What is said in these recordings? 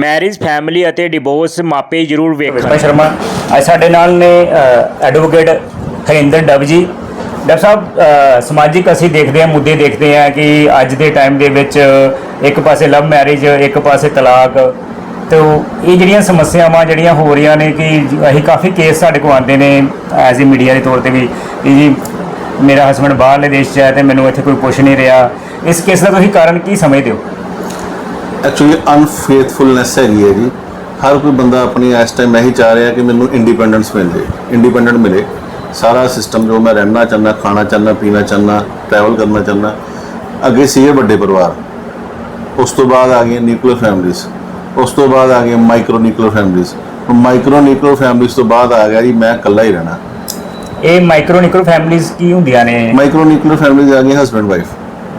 Marriage family ਅਤੇ divorce ਮਾਪੇ ਜ਼ਰੂਰ ਵੇਖਣ। ਵਿਪਨ ਸ਼ਰਮਾ ਅੱਜ ਸਾਡੇ ਨਾਲ ਨੇ ਐਡਵੋਕੇਟ ਹਰਿੰਦਰ ਡੱਬ ਜੀ। ਡਾਕਟਰ ਸਾਹਿਬ ਅ, ਸਮਾਜਿਕ ਅਸੀਂ ਦੇਖਦੇ ਹਾਂ ਮੁੱਦੇ ਦੇਖਦੇ ਹਾਂ ਕਿ ਅੱਜ ਦੇ ਟਾਈਮ ਦੇ ਵਿੱਚ ਇੱਕ ਪਾਸੇ ਲਵ ਮੈਰਿਜ ਇੱਕ ਪਾਸੇ ਤਲਾਕ। ਤੇ ਉਹ- ਇਹ ਜਿਹੜੀਆਂ ਸਮੱਸਿਆਵਾਂ ਜਿਹੜੀਆਂ ਹੋ ਰਹੀਆਂ ਨੇ ਕਿ ਅਸੀਂ ਕਾਫੀ ਕੇਸ ਸਾਡੇ ਕੋਲ ਆਉਂਦੇ ਨੇ ਐਜ਼ ਏ ਮੀਡੀਆ ਦੇ ਤੌਰ ਤੇ ਵੀ ਕਿ ਜੀ ਮੇਰਾ ਹਸਬੰਡ ਬਾਹਰਲੇ ਦੇਸ਼ 'ਚ ਹੈ ਤੇ ਮੈਨੂੰ ਇੱਥੇ ਕੋਈ ਪੁੱਛ ਨਹੀਂ ਰਿਹਾ। ਇਸ ਕੇਸ ਦਾ ਤੁਸੀਂ ਕਾਰਨ ਕੀ ਸਮਝਦੇ ਹੋ? ਐਕਚੁਅਲੀ ਅਨਫੇਥਫੁਲਨੈਸ ਹੈਗੀ ਹੈ ਜੀ। ਹਰ ਕੋਈ ਬੰਦਾ ਆਪਣੀ ਇਸ ਟਾਈਮ ਇਹੀ ਚਾਹ ਰਿਹਾ ਕਿ ਮੈਨੂੰ ਇੰਡੀਪੈਂਡੈਂਸ ਮਿਲ। ਜੇ ਇੰਡੀਪੈਂਡੈਂਟ ਮਿਲੇ। ਸਾਰਾ ਸਿਸਟਮ ਜੋ ਮੈਂ ਰਹਿਣਾ ਚਾਹੁੰਦਾ ਖਾਣਾ ਚਾਹੁੰਦਾ ਪੀਣਾ ਚਾਹੁੰਦਾ ਟਰੈਵਲ ਕਰਨਾ ਚਾਹੁੰਦਾ ਅੱਗੇ ਸੀਗੇ ਵੱਡੇ ਪਰਿਵਾਰ। ਉਸ ਤੋਂ ਬਾਅਦ ਆ ਗਈਆਂ ਨਿਊਕਲੀਅਰ ਫੈਮਿਲੀਜ਼ ਉਸ ਤੋਂ ਬਾਅਦ ਆ ਗਈਆਂ ਮਾਈਕਰੋ ਨਿਊਕਲੀਅਰ ਫੈਮਿਲੀਜ਼ ਹੁਣ ਮਾਈਕਰੋ ਨਿਊਕਲੀਅਰ ਫੈਮਿਲੀਜ਼ ਤੋਂ ਬਾਅਦ ਆ ਗਿਆ ਜੀ ਮੈਂ ਇਕੱਲਾ ਹੀ ਰਹਿਣਾ। ਇਹ ਮਾਈਕਰੋ ਨਿਕਰੋ ਫੈਮਿਲੀਜ਼ ਕੀ ਹੁੰਦੀਆਂ ਨੇ? ਮਾਈਕਰੋ ਨਿਊਕਲੀਅਰ ਫੈਮਿਲੀਜ਼ ਆ ਗਈਆਂ ਹਸਬੈਂਡ ਵਾਈਫ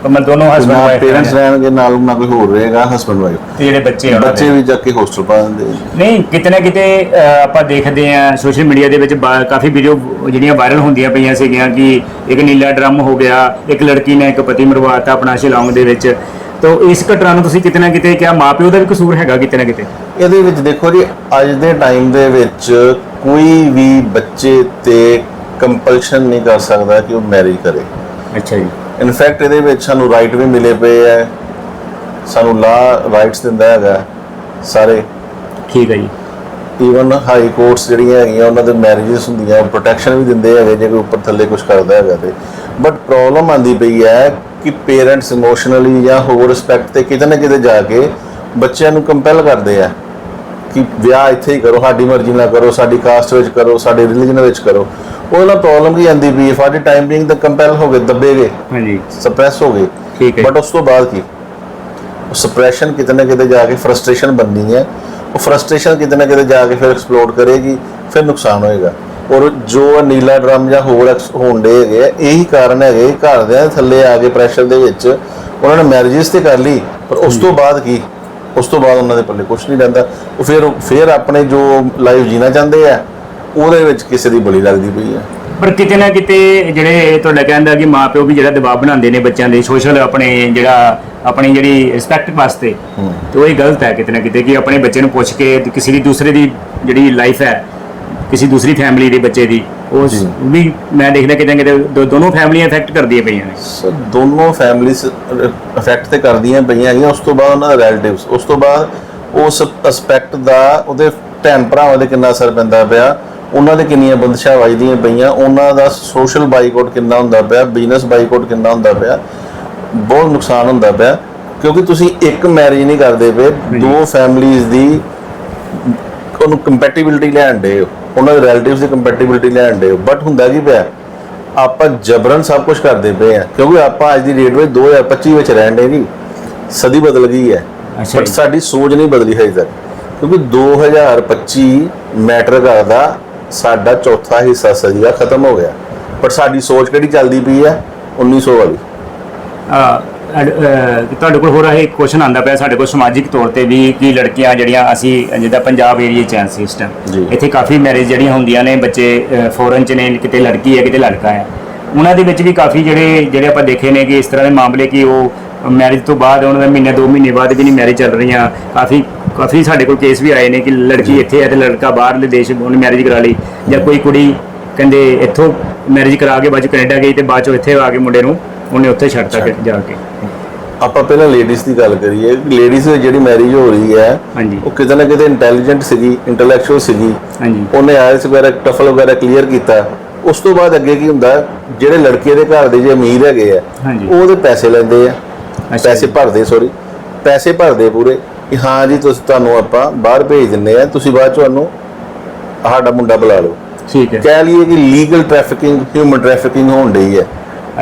ਮਤਲਬ ਦੋਨੋਂ ਹਸਬੰਡ ਵਾਈਫ ਪੇਰੈਂਟਸ ਰਹਿਣਗੇ। ਨਾਲ ਨਾ ਕੋਈ ਹੋਰ ਰਹੇਗਾ ਹਸਬੈਂਡ ਵਾਈਫ ਤੇ ਜਿਹੜੇ ਬੱਚੇ ਆ ਉਹਨਾਂ ਬੱਚੇ ਦੇ ਵੀ ਜਾ ਕੇ ਹੋਸਟਲ ਪਾ ਦਿੰਦੇ ਆ। ਨਹੀਂ ਕਿਤੇ ਨਾ ਕਿਤੇ ਅਹ, ਆਪਾਂ ਦੇਖਦੇ ਆ ਸੋਸ਼ਲ ਮੀਡੀਆ ਦੇ ਵਿੱਚ ਬਾ- ਕਾਫੀ ਵੀਡੀਓ ਜਿਹੜੀਆਂ ਵਾਇਰਲ ਹੁੰਦੀਆਂ ਪਈਆਂ ਸੀਗੀਆਂ ਕਿ ਇੱਕ ਨੀਲਾ ਡਰਮ ਹੋ ਗਿਆ ਇੱਕ ਲੜਕੀ ਨੇ ਇੱਕ ਪਤੀ ਮਰਵਾਤਾ ਆਪਣਾ ਸ਼ਿਲੌਂਗ ਦੇ ਵਿੱਚ। ਤਾਂ ਇਸ ਘਟਨਾ ਨੂੰ ਤੁਸੀਂ ਕਿਤੇ ਨਾ ਕਿਤੇ ਕਿਹਾ ਮਾਪਿਓ ਦਾ ਵੀ ਕਸੂਰ ਹੈਗਾ ਕਿਤੇ ਨਾ ਕਿਤੇ। ਇਹਦੇ ਵਿੱਚ ਦੇਖੋ ਜੀ ਅੱਜ ਦੇ ਟਾਈਮ ਦੇ ਵਿੱਚ ਕੋਈ ਵੀ ਬੱਚੇ ਤੇ ਕੰਪਲਸ਼ਨ ਨਹੀਂ ਕਰ ਸਕਦਾ ਕਿ ਉਹ ਮੈਰਿਜ ਕਰੇ। ਅੱਛਾ ਜੀ। ਇਨਫੈਕਟ ਇਹਦੇ ਵਿੱਚ ਸਾਨੂੰ ਰਾਈਟ ਵੀ ਮਿਲੇ ਪਏ ਹੈ ਸਾਨੂੰ ਲਾ ਰਾਈਟਸ ਦਿੰਦਾ ਹੈਗਾ ਸਾਰੇ। ਠੀਕ ਹੈ ਜੀ। ਈਵਨ ਹਾਈ ਕੋਰਟਸ ਜਿਹੜੀਆਂ ਹੈਗੀਆਂ ਉਹਨਾਂ ਦੇ ਮੈਰਿਜਸ ਹੁੰਦੀਆਂ ਪ੍ਰੋਟੈਕਸ਼ਨ ਵੀ ਦਿੰਦੇ ਹੈਗੇ ਜੇ ਕੋਈ ਉੱਪਰ ਥੱਲੇ ਕੁਝ ਕਰਦਾ ਹੈਗਾ ਤੇ। ਬਟ ਪ੍ਰੋਬਲਮ ਆਂਦੀ ਪਈ ਹੈ ਕਿ ਪੇਰੈਂਟਸ ਇਮੋਸ਼ਨਲੀ ਜਾਂ ਹੋਰ ਰਿਸਪੈਕਟ ਤੇ ਕਿਤੇ ਨਾ ਕਿਤੇ ਜਾ ਕੇ ਬੱਚਿਆਂ ਨੂੰ ਕੰਪੈਲ ਕਰਦੇ ਆ ਕਿ ਵਿਆਹ ਇੱਥੇ ਹੀ ਕਰੋ ਸਾਡੀ ਮਰਜ਼ੀ ਨਾਲ ਕਰੋ ਸਾਡੀ ਕਾਸਟ ਵਿੱਚ ਕਰੋ ਸਾਡੇ ਰਿਲੀਜਨ ਵਿੱਚ ਕਰੋ। ਉਹਦੇ ਨਾਲ ਪ੍ਰੋਬਲਮ ਕੀ ਆਂਦੀ ਹੈ ਫਾਰ ਟਾਈਮ ਬੀਇੰਗ ਤਾਂ ਕੰਪੈਲ ਹੋ ਗਏ ਦੱਬੇ ਗਏ ਹਾਂਜੀ। ਸਪਰੈਸ ਹੋ ਗਏ। ਠੀਕ ਹੈ। ਬਟ ਉਸ ਤੋਂ ਬਾਅਦ ਕੀ? ਸਪਰੈਸ਼ਨ ਕਿਤੇ ਨਾ ਕਿਤੇ ਜਾ ਕੇ ਫਰਸਟ੍ਰੇਸ਼ਨ ਬਣਨੀ ਹੈ। ਉਹ ਫਰਸਟ੍ਰੇਸ਼ਨ ਕਿਤੇ ਨਾ ਕਿਤੇ ਜਾ ਕੇ ਫਿਰ ਐਕਸਪਲੋਡ ਕਰੇਗੀ ਫਿਰ ਨੁਕਸਾਨ ਹੋਏਗਾ। ਔਰ ਜੋ ਨੀਲਾ ਡਰਮ ਜਾਂ ਹੋਰ ਐਕਸ- ਹੋਣਦੇ ਹੈਗੇ ਇਹੀ ਕਾਰਨ ਹੈਗੇ ਘਰ ਦੇ ਥੱਲੇ ਆ ਕੇ ਪ੍ਰੈਸ਼ਰ ਦੇ ਵਿੱਚ ਉਹਨਾਂ ਨੇ ਮੈਰਿਜਸ ਤੇ ਕਰ ਲਈ ਪਰ ਉਸ ਤੋਂ ਬਾਅਦ ਕੀ? ਉਸ ਤੋਂ ਬਾਅਦ ਉਹਨਾਂ ਦੇ ਪੱਲੇ ਕੁਝ ਨਹੀਂ ਰਹਿੰਦਾ। ਉਹ ਫਿਰ ਫਿਰ ਆਪਣੇ ਜੋ ਲਾਈਫ ਜੀਣਾ ਚਾਹੁੰਦੇ ਆ ਉਹਦੇ ਵਿੱਚ ਕਿਸੇ ਦੀ ਬਲੀ ਲੱਗਦੀ ਪਈ ਹੈ। ਪਰ ਕਿਤੇ ਨਾ ਕਿਤੇ ਜਿਹੜੇ ਤੁਹਾਡਾ ਕਹਿੰਦਾ ਕਿ ਮਾਪਿਓ ਵੀ ਜਿਹੜਾ ਦਬਾਅ ਬਣਾਉਂਦੇ ਨੇ ਬੱਚਿਆਂ ਦੇ ਸੋਸ਼ਲ ਆਪਣੇ ਜਿਹੜਾ ਆਪਣੀ ਜਿਹੜੀ ਰਿਸਪੈਕਟ ਵਾਸਤੇ ਤੇ ਉਹ ਹੀ ਗਲਤ ਹੈ ਕਿਤੇ ਨਾ ਕਿਤੇ ਕਿ ਆਪਣੇ ਬੱਚੇ ਨੂੰ ਪੁੱਛ ਕੇ ਕਿਸੇ ਦੀ ਦੂਸਰੇ ਦੀ ਜਿਹੜੀ ਲਾਈਫ ਹੈ ਕਿਸੇ ਦੂਸਰੀ ਫੈਮਿਲੀ ਦੇ ਬੱਚੇ ਦੀ ਉਹ। ਵੀ ਮੈਂ ਦੇਖਦਾ ਕਿਤੇ ਕਿਤੇ ਦੋਨੋਂ ਫੈਮਲੀਆਂ ਇਫੈਕਟ ਕਰਦੀਆਂ ਪਈਆਂ ਨੇ। ਦੋਨੋਂ ਫੈਮਲੀਜ਼ ਅਫੈਕਟ ਤੇ ਕਰਦੀਆਂ ਪਈਆਂ ਹੈਗੀਆਂ ਉਸ ਤੋਂ ਬਾਅਦ ਉਹਨਾਂ ਦੇ ਰਿਲੇਟਿਵਸ ਉਸ ਤੋਂ ਬਾਅਦ ਉਸ ਐਸਪੈਕਟ ਦਾ ਉਹਦੇ ਭੈਣ ਭਰਾਵਾਂ ਦੇ ਕਿੰਨਾ ਅਸਰ ਪੈਂਦਾ ਪਿਆ ਉਹਨਾਂ ਦੇ ਕਿੰਨੀਆਂ ਬੰਦਸ਼ਾਂ ਵੱਜਦੀਆਂ ਪਈਆਂ ਉਹਨਾਂ ਦਾ ਸੋਸ਼ਲ ਬਾਈਕਾਟ ਕਿੰਨਾ ਹੁੰਦਾ ਪਿਆ ਬਿਜ਼ਨਸ ਬਾਈਕਾਟ ਕਿੰਨਾ ਹੁੰਦਾ ਪਿਆ ਬਹੁਤ ਨੁਕਸਾਨ ਹੁੰਦਾ ਪਿਆ ਕਿਉਂਕਿ ਤੁਸੀਂ ਇੱਕ ਮੈਰਿਜ ਨਹੀਂ ਕਰਦੇ ਪਏ ਦੋ ਫੈਮਲੀਜ਼ ਦੀ ਉਹਨੂੰ ਕੰਪੈਟੀਬਿਲਿਟੀ ਲੈਣ ਦੇ ਹੋ ਉਹਨਾਂ ਦੇ ਰਿਲੇਟਿਵਸ ਦੀ ਕੰਪੈਟੀਬਿਲਿਟੀ ਲੈਣ ਦੇ ਹੋ ਬਟ ਹੁੰਦਾ ਕੀ ਪਿਆ ਆਪਾਂ ਜਬਰਨ ਸਭ ਕੁਝ ਕਰਦੇ ਪਏ ਆ ਕਿਉਂਕਿ ਆਪਾਂ ਅੱਜ ਦੀ ਡੇਟ ਵਿੱਚ 2025 ਵਿੱਚ ਰਹਿਣ ਦੇ ਜੀ ਸਦੀ ਬਦਲ ਗਈ ਹੈ ਬਟ। ਸਾਡੀ ਸੋਚ ਨਹੀਂ ਬਦਲੀ ਹਜੇ ਤੱਕ ਕਿਉਂਕਿ 2025 ਮੈਟਰ ਕਰਦਾ ਸਾਡਾ ਚੌਥਾ ਹਿੱਸਾ ਸਦੀ ਦਾ ਖਤਮ ਹੋ ਗਿਆ। ਪਰ ਸਾਡੀ ਸੋਚ ਕਿਹੜੀ ਚੱਲਦੀ ਪਈ ਹੈ? 1900 ਵਾਲੀ। ਅਹ, ਤੁਹਾਡੇ ਕੋਲ ਹੋਰ ਇਹ ਕੁਐਸਚਨ ਆਂਦਾ ਪਿਆ ਸਾਡੇ ਕੋਲ ਸਮਾਜਿਕ ਤੌਰ ਤੇ ਵੀ ਕਿ ਲੜਕੀਆਂ ਜਿਹੜੀਆਂ ਅਸੀਂ ਜਿੱਦਾਂ ਪੰਜਾਬ ਏਰੀਆ ਚ ਹਾਂ ਸਿਸਟਮ। ਇੱਥੇ ਕਾਫੀ ਮੈਰਿਜ ਜਿਹੜੀਆਂ ਹੁੰਦੀਆਂ ਨੇ ਬੱਚੇ ਫੋਰਨ ਚ ਨੇ ਕਿਤੇ ਲੜਕੀ ਹੈ ਕਿਤੇ ਲੜਕਾ ਹੈ। ਉਹਨਾਂ ਦੇ ਵਿੱਚ ਵੀ ਕਾਫੀ ਜਿਹੜੇ ਜਿਹੜੇ ਆਪਾਂ ਦੇਖੇ ਨੇ ਕਿ ਇਸ ਤਰ੍ਹਾਂ ਦੇ ਮਾਮਲੇ ਕਿ ਉਹ ਮੈਰਿਜ ਤੋਂ ਬਾਅਦ ਉਹਨਾਂ ਦਾ ਮਹੀਨੇ ਦੋ ਮਹੀਨੇ ਬਾਅਦ ਵੀ ਨਹੀਂ ਮੈਰਿਜ ਚੱਲ ਰਹੀਆਂ। ਕਾਫੀ ਕਾਫੀ ਸਾਡੇ ਕੋਲ ਕੇਸ ਵੀ ਆਏ ਨੇ ਕਿ ਲੜਕੀ ਇੱਥੇ ਹੈ ਤੇ ਲੜਕਾ ਬਾਹਰਲੇ ਦੇਸ਼ ਉਹਨੇ ਮੈਰਿਜ ਕਰਾ ਲਈ ਜਾਂ ਕੋਈ ਕੁੜੀ ਕਹਿੰਦੇ ਇੱਥੋਂ ਮੈਰਿਜ ਕਰਾ ਕੇ ਬਾਅਦ ਚ ਕੈਨੇਡਾ ਗਈ ਤੇ ਬਾਅਦ ਚ ਇੱਥੇ ਆ ਕੇ ਮੁੰਡੇ ਨੂੰ ਉਹਨੇ ਉੱਥੇ ਛੱਡਤਾ ਕਿ ਜਾ ਕੇ। ਆਪਾਂ ਪਹਿਲਾਂ ਲੇਡੀਜ਼ ਦੀ ਗੱਲ ਕਰੀਏ ਲੇਡੀਜ਼ ਜਿਹੜੀ ਮੈਰਿਜ ਹੋ ਰਹੀ ਹੈ ਉਹ ਕਿਤੇ ਨਾ ਕਿਤੇ ਇੰਟੈਲੀਜੈਂਟ ਸੀਗੀ ਇੰਟੈਲੈਕਚੁਅਲ ਸੀਗੀ। ਉਹਨੇ ਆਇਲਸ ਵਗੈਰਾ ਟਫਲ ਵਗੈਰਾ ਕਲੀਅਰ ਕੀਤਾ। ਉਸ ਤੋਂ ਬਾਅਦ ਅੱਗੇ ਕੀ ਹੁੰਦਾ ਜਿਹੜੇ ਲੜਕੇ ਦੇ ਘਰ ਦੇ ਜੇ ਅਮੀਰ ਹੈਗੇ ਆ। ਉਹ ਉਹਦੇ ਪੈਸੇ ਲੈਂਦੇ ਆ। ਪੈਸੇ। ਭਰਦੇ ਸੌਰੀ ਪੈਸੇ ਭਰਦੇ ਪੂਰੇ। ਕਿ ਹਾਂ ਜੀ ਤੁਸੀਂ ਤੁਹਾਨੂੰ ਆਪਾਂ ਬਾਹਰ ਭੇਜ ਦਿੰਨੇ ਆ ਤੁਸੀਂ ਬਾਅਦ ਚ ਤੁਹਾਨੂੰ ਸਾਡਾ ਮੁੰਡਾ ਬੁਲਾ ਲਓ। ਠੀਕ ਹੈ। ਕਹਿ ਲਈਏ ਕਿ ਲੀਗਲ ਟ੍ਰੈਫਿਕਿੰਗ ਹਿਊਮਨ ਟ੍ਰੈਫਿਕਿੰਗ ਹੋਣ ਡਈ ਹੈ।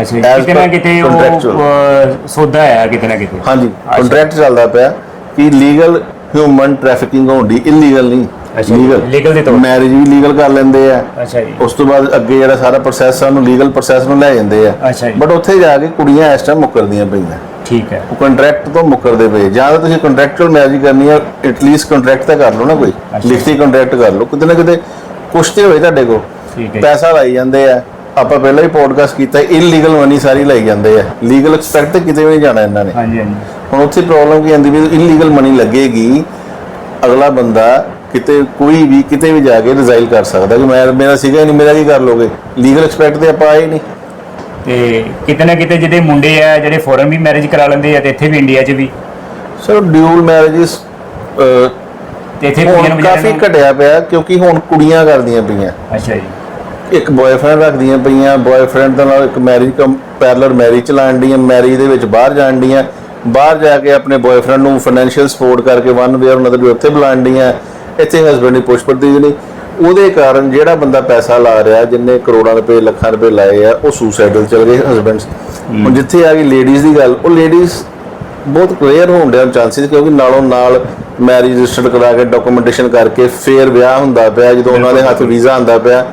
ਅੱਛਾ ਕਿਤੇ ਨਾ ਕਿਤੇ ਉਹ ਸੌਦਾ ਹੈ ਕਿਤੇ ਨਾ ਕਿਤੇ। ਹਾਂਜੀ ਕੰਟਰੈਕਟ ਚੱਲਦਾ ਪਿਆ ਕਿ ਲੀਗਲ ਹਿਊਮਨ ਟ੍ਰੈਫਿਕਿੰਗ ਹੋਣ ਦੀ ਇਲੀਗਲ ਨਹੀਂ ਜੀ, legal ਦੇ ਤੌਰ ਤੇ। ਮੈਰਿਜ ਵੀ ਲੀਗਲ ਕਰ ਲੈਂਦੇ ਆ। ਅੱਛਾ ਜੀ। ਉਸ ਤੋਂ ਬਾਅਦ ਅੱਗੇ ਜਿਹੜਾ ਸਾਰਾ ਪ੍ਰੋਸੈਸ ਆ ਉਹਨੂੰ ਲੀਗਲ ਪ੍ਰੋਸੈਸ ਨੂੰ ਲੈ ਜਾਂਦੇ ਆ। ਅੱਛਾ ਜੀ। ਬਟ ਉੱਥੇ ਜਾ ਕੇ ਕੁੜੀਆਂ ਇਸ ਟਾਈਮ ਮੁੱਕਰਦੀਆਂ ਪਈਆਂ। ਠੀਕ ਹੈ। ਉਹ ਕੰਟਰੈਕਟ ਤੋਂ ਮੁੱਕਰਦੇ ਪਏ। ਜਾਂ ਤਾਂ ਤੁਸੀਂ ਕੰਟਰੈਕਚੁਅਲ ਮੈਰਿਜ ਕਰਨੀ ਹੈ ਐਟਲੀਸਟ ਕੰਟਰੈਕਟ ਤਾਂ ਕਰ ਲਓ ਨਾ ਕੋਈ। ਲਿਖਤੀ ਕੰਟਰੈਕਟ ਕਰ ਲਓ। ਕਿਤੇ ਨਾ ਕਿਤੇ ਕੁਛ ਤੇ ਹੋਏ ਤੁਹਾਡੇ ਕੋਲ। ਠੀਕ ਹੈ। ਪੈਸਾ ਲਾਈ ਜਾਂਦੇ ਆ। ਆਪਾਂ ਪਹਿਲਾਂ ਹੀ ਪੋਡਕਾਸਟ ਕੀਤਾ ਇਲੀਗਲ ਮਨੀ ਸਾਰੀ ਲਾਈ ਜਾਂਦੇ ਆ। ਲੀਗਲ ਐਕਸਪੈਕਟ ਕਿਤੇ ਵੀ ਨਹੀਂ ਜਾਣਾ ਇਹਨਾਂ ਨੇ। ਹਾਂਜੀ ਹਾਂਜੀ। ਹੁਣ ਉੱਥੇ ਪ੍ਰੋਬਲਮ ਕੀ ਆਂਦੀ ਵੀ ਇਲੀਗਲ ਮਨੀ ਲੱਗੇਗੀ। ਅਗਲਾ ਬੰਦਾ ਕਿਤੇ ਕੋਈ ਵੀ ਕਿਤੇ ਵੀ ਜਾ ਕੇ ਰਿਜ਼ਾਈਲ ਕਰ ਸਕਦਾ। ਕਿ ਮੈਂ ਮੇਰਾ ਸੀਗਾ ਨਹੀਂ ਮੇਰਾ ਕੀ ਕਰ ਲੋਗੇ? ਲੀਗਲ ਐਕਸਪੈਕਟ ਤੇ ਆਪਾਂ ਆਏ ਨਹੀਂ। ਤੇ ਕਿਤੇ ਨਾ ਕਿਤੇ ਜਿਹਦੇ ਮੁੰਡੇ ਆ ਜਿਹੜੇ ਫੋਰਨ ਵੀ ਮੈਰਿਜ ਕਰਾ ਲੈਂਦੇ ਆ ਤੇ ਇੱਥੇ ਵੀ ਇੰਡੀਆ 'ਚ ਵੀ। ਸਰ ਡਿਊਲ ਮੈਰਿਜਸ ਤੇ ਇੱਥੇ ਕੁੜੀਆਂ ਨੂੰ ਕਾਫੀ ਘਟਿਆ ਪਿਆ ਕਿਉਂਕਿ ਹੁਣ ਕੁੜੀਆਂ ਕਰਦੀਆਂ ਪਈਆਂ। ਅੱਛਾ ਜੀ। ਇੱਕ ਬॉयਫ੍ਰੈਂਡ ਰੱਖਦੀਆਂ ਪਈਆਂ ਬॉयਫ੍ਰੈਂਡ ਦੇ ਨਾਲ ਇੱਕ ਮੈਰਿਜ ਕਮ ਪੈਰਲਰ ਮੈਰਿਜ ਚਲਾਣ ਦੀਆਂ ਮੈਰਿਜ ਦੇ ਵਿੱਚ ਬਾਹਰ ਜਾਣ ਦੀਆਂ ਬਾਹਰ ਜਾ ਕੇ ਆਪਣੇ ਬॉयਫ੍ਰੈਂਡ ਨੂੰ ਫਾਈਨੈਂਸ਼ੀਅਲ ਸਪੋਰਟ ਕਰਕੇ ਵਨ ਵੇ ਆਰ ਅਨਦਰ ਉੱਥੇ ਬੁਲਾਣ ਦੀਆਂ। ਇੱਥੇ ਹਸਬੰਡ ਦੀ ਪੁਸ਼ ਪੜਦੀ ਨਹੀਂ। ਉਹਦੇ ਕਾਰਨ ਜਿਹੜਾ ਬੰਦਾ ਪੈਸਾ ਲਾ ਰਿਹਾ ਜਿੰਨੇ ਕਰੋੜਾਂ ਰੁਪਏ ਲੱਖਾਂ ਰੁਪਏ ਲਾਏ ਆ ਉਹ ਸੁਸਾਈਡਲ ਚਲ ਗਏ ਹਸਬੰਡਸ ਹੁਣ ਜਿੱਥੇ ਆ ਗਈ ਲੇਡੀਜ਼ ਦੀ ਗੱਲ ਉਹ ਲੇਡੀਜ਼ ਬਹੁਤ ਕਲੀਅਰ ਹੋਣ ਦੇ ਚਾਂਸਸ ਕਿਉਂਕਿ ਨਾਲੋਂ ਨਾਲ ਮੈਰਿਜ ਰਜਿਸਟਰਡ ਕਰਾ ਕੇ ਡਾਕੂਮੈਂਟੇਸ਼ਨ ਕਰਕੇ ਫੇਰ ਵਿਆਹ ਹੁੰਦਾ ਪਿਆ ਜਦੋਂ ਉਹਨਾਂ ਦੇ ਹੱਥ ਵੀਜ਼ਾ ਆਉਂਦਾ ਪਿਆ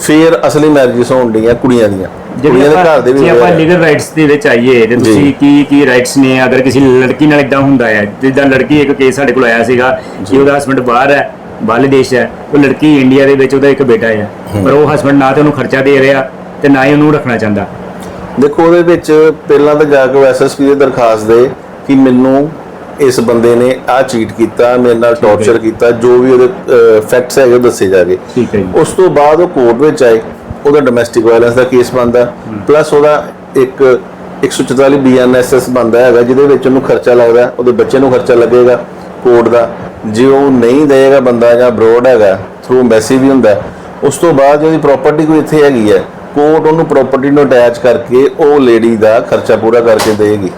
ਫੇਰ ਅਸਲੀ ਮੈਰਿਜਸ ਹੋਣ ਡੀਆਂ ਕੁੜੀਆਂ ਦੀਆਂ। ਕੁੜੀਆਂ ਦੇ ਘਰ ਦੇ ਵੀ ਜੇ ਆਪਾਂ। ਲੀਗਲ ਰਾਈਟਸ ਦੇ ਵਿੱਚ ਆਈਏ ਤੇ ਤੁਸੀਂ ਕੀ ਕੀ ਰਾਈਟਸ ਨੇ ਅਗਰ ਕਿਸੇ ਲੜਕੀ ਨਾਲ ਇਦਾਂ ਹੁੰਦਾ ਹੈ ਜਿੱਦਾਂ ਲੜਕੀ ਇੱਕ ਕੇਸ ਸਾਡੇ ਕੋਲ ਆਇਆ ਸੀਗਾ ਕਿ ਉਹਦਾ ਹਸਬੰਡ ਬਾਹਰ ਹੈ ਬਾਹਰਲੇ ਦੇਸ਼ ਹੈ ਉਹ ਲੜਕੀ ਇੰਡੀਆ ਦੇ ਵਿੱਚ ਉਹਦਾ ਇੱਕ ਬੇਟਾ ਹੈ। ਪਰ ਉਹ ਹਸਬੰਡ ਨਾ ਤੇ ਉਹਨੂੰ ਖਰਚਾ ਦੇ ਰਿਹਾ ਤੇ ਨਾ ਹੀ ਉਹਨੂੰ ਰੱਖਣਾ ਚਾਹੁੰਦਾ। ਦੇਖੋ ਉਹਦੇ ਵਿੱਚ ਪਹਿਲਾਂ ਤਾਂ ਜਾ ਕੇ ਐਸਐਸਪੀ ਦੀ ਦਰਖਾਸਤ ਦੇ ਕਿ ਮੈਨੂੰ ਇਸ ਬੰਦੇ ਨੇ ਆ ਚੀਟ ਕੀਤਾ ਮੇਰੇ ਨਾਲ ਟੌਰਚਰ ਕੀਤਾ ਜੋ ਵੀ ਉਹਦੇ ਫੈਕਟਸ ਹੈਗੇ ਦੱਸੇ ਜਾਗੇ ਉਸ ਤੋਂ ਬਾਅਦ ਉਹ ਕੋਰਟ ਵਿੱਚ ਆਏ ਉਹਦਾ ਡੋਮੈਸਟਿਕ ਵਾਇਲੈਂਸ ਦਾ ਕੇਸ ਬਣਦਾ। ਪਲੱਸ ਉਹਦਾ ਇੱਕ 144 ਬੀਐਨਐਸਐਸ ਬਣਦਾ ਹੈਗਾ ਜਿਹਦੇ ਵਿੱਚ ਉਹਨੂੰ ਖਰਚਾ ਲੱਗਦਾ ਉਹਦੇ ਬੱਚੇ ਨੂੰ ਖਰਚਾ ਲੱਗੇਗਾ ਕੋਰਟ ਦਾ। ਜੇ ਉਹ ਨਹੀਂ ਦੇਗਾ ਬੰਦਾ ਜਾਂ ਅਬਰੋਡ ਹੈਗਾ ਥਰੂ ਐਮਬੈਸੀ ਵੀ ਹੁੰਦਾ ਉਸ ਤੋਂ ਬਾਅਦ ਜੇ ਉਹਦੀ ਪ੍ਰਾਪਰਟੀ ਕੋਈ ਇੱਥੇ ਹੈਗੀ ਹੈ ਕੋਰਟ ਉਹਨੂੰ ਪ੍ਰਾਪਰਟੀ ਨੂੰ ਅਟੈਚ ਕਰਕੇ ਉਹ ਲੇਡੀ ਦਾ ਖਰਚਾ ਪੂਰਾ ਕਰਕੇ ਦੇਗੀ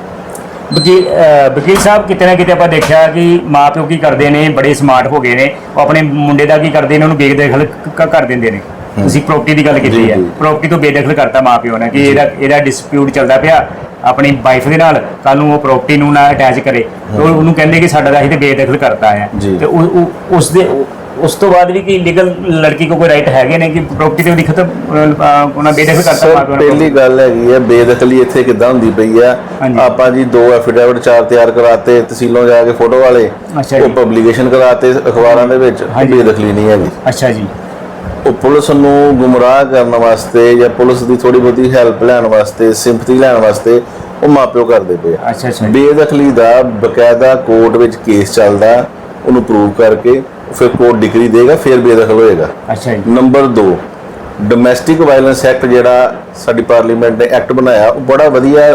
ਵਕੀਲ ਸਾਹਿਬ ਕਿਤੇ ਨਾ ਕਿਤੇ ਆਪਾਂ ਦੇਖਿਆ ਕਿ ਮਾਪਿਓ ਕੀ ਕਰਦੇ ਨੇ ਬੜੇ ਸਮਾਰਟ ਹੋ ਗਏ ਨੇ ਉਹ ਆਪਣੇ ਮੁੰਡੇ ਦਾ ਕੀ ਕਰਦੇ ਨੇ ਉਹਨੂੰ ਬੇਦਖਲ ਕਰ ਦਿੰਦੇ ਨੇ। ਤੁਸੀਂ ਪ੍ਰਾਪਰਟੀ ਦੀ ਗੱਲ ਕੀਤੀ ਹੈ। ਪ੍ਰਾਪਰਟੀ ਤੋਂ ਬੇਦਖਲ ਕਰਤਾ ਮਾਪਿਓ ਨੇ ਕਿ ਇਹਦਾ ਇਹਦਾ ਡਿਸਪਿਊਟ ਚੱਲਦਾ ਪਿਆ। ਆਪਣੀ ਵਾਈਫ ਦੇ ਨਾਲ ਕੱਲ ਨੂੰ ਉਹ ਪ੍ਰਾਪਰਟੀ ਨੂੰ ਨਾ ਅਟੈਚ ਕਰੇ। ਤੇ ਉਹ- ਉਹਨੂੰ ਕਹਿੰਦੇ ਕਿ ਸਾਡਾ ਤਾਂ ਅਸੀਂ ਤੇ ਬੇਦਖਲ ਕਰਤਾ ਹੈ। ਜੀ। ਤੇ ਉਹ- ਉਹ- ਉਸ ਦੇ ਉਸ ਤੋਂ ਬਾਅਦ ਵੀ ਕੀ ਲੀਗਲ ਲੜਕੀ ਕੋ ਕੋਈ ਰਾਈਟ ਹੈਗੇ ਨੇ ਕਿ ਪ੍ਰਾਪਰਟੀ ਤੇ ਉਹਦੀ ਖਤਮ ਅਹ, ਉਹਨਾਂ ਬੇਦਖਲ ਕਰਤਾ ਸਰ ਮਾਪਿਓ ਨੇ ਪਹਿਲੀ ਗੱਲ ਹੈਗੀ ਹੈ ਬੇਦਖਲੀ ਇੱਥੇ ਕਿੱਦਾਂ ਹੁੰਦੀ ਪਈ ਆ ਹਾਂਜੀ। ਆਪਾਂ ਜੀ ਦੋ ਐਫੀਡੇਵਿਟ ਚਾਰ ਤਿਆਰ ਕਰਾਤੇ ਤਹਿਸੀਲੋਂ ਜਾ ਕੇ ਫੋਟੋ ਵਾਲੇ ਅੱਛਾ ਉਹ ਪਬਲੀਕੇਸ਼ਨ ਕਰਾਤੇ ਅਖਬਾਰਾਂ ਦੇ ਵਿੱਚ ਉਹ ਹਾਂਜੀ। ਬੇਦਖਲੀ ਨਹੀਂ ਹੈਗੀ। ਅੱਛਾ ਜੀ। ਉਹ ਪੁਲਿਸ ਨੂੰ ਗੁੰਮਰਾਹ ਕਰਨ ਵਾਸਤੇ ਜਾਂ ਪੁਲਿਸ ਦੀ ਥੋੜੀ ਬਹੁਤੀ ਹੈਲਪ ਲੈਣ ਵਾਸਤੇ ਸਿੰਪਥੀ ਲੈਣ ਵਾਸਤੇ ਉਹ ਮਾਪਿਓ ਕਰਦੇ ਪਏ ਅੱਛਾ ਅੱਛਾ। ਬੇਦਖਲੀ ਦਾ ਬਕਾਇਦਾ ਕੋਰਟ ਵਿੱਚ ਕੇਸ ਚੱਲਦਾ ਉਹਨੂੰ ਪ੍ਰੂਵ ਕਰਕੇ ਫਿਰ ਕੋਰਟ ਡਿਗਰੀ ਦੇਗਾ ਫਿਰ ਬੇਦਖਲ ਹੋਏਗਾ। ਅੱਛਾ ਜੀ। ਨੰਬਰ 2 ਡੋਮੈਸਟਿਕ ਵਾਇਲੈਂਸ ਐਕਟ ਜਿਹੜਾ ਸਾਡੀ ਪਾਰਲੀਮੈਂਟ ਨੇ ਐਕਟ ਬਣਾਇਆ ਉਹ ਬੜਾ ਵਧੀਆ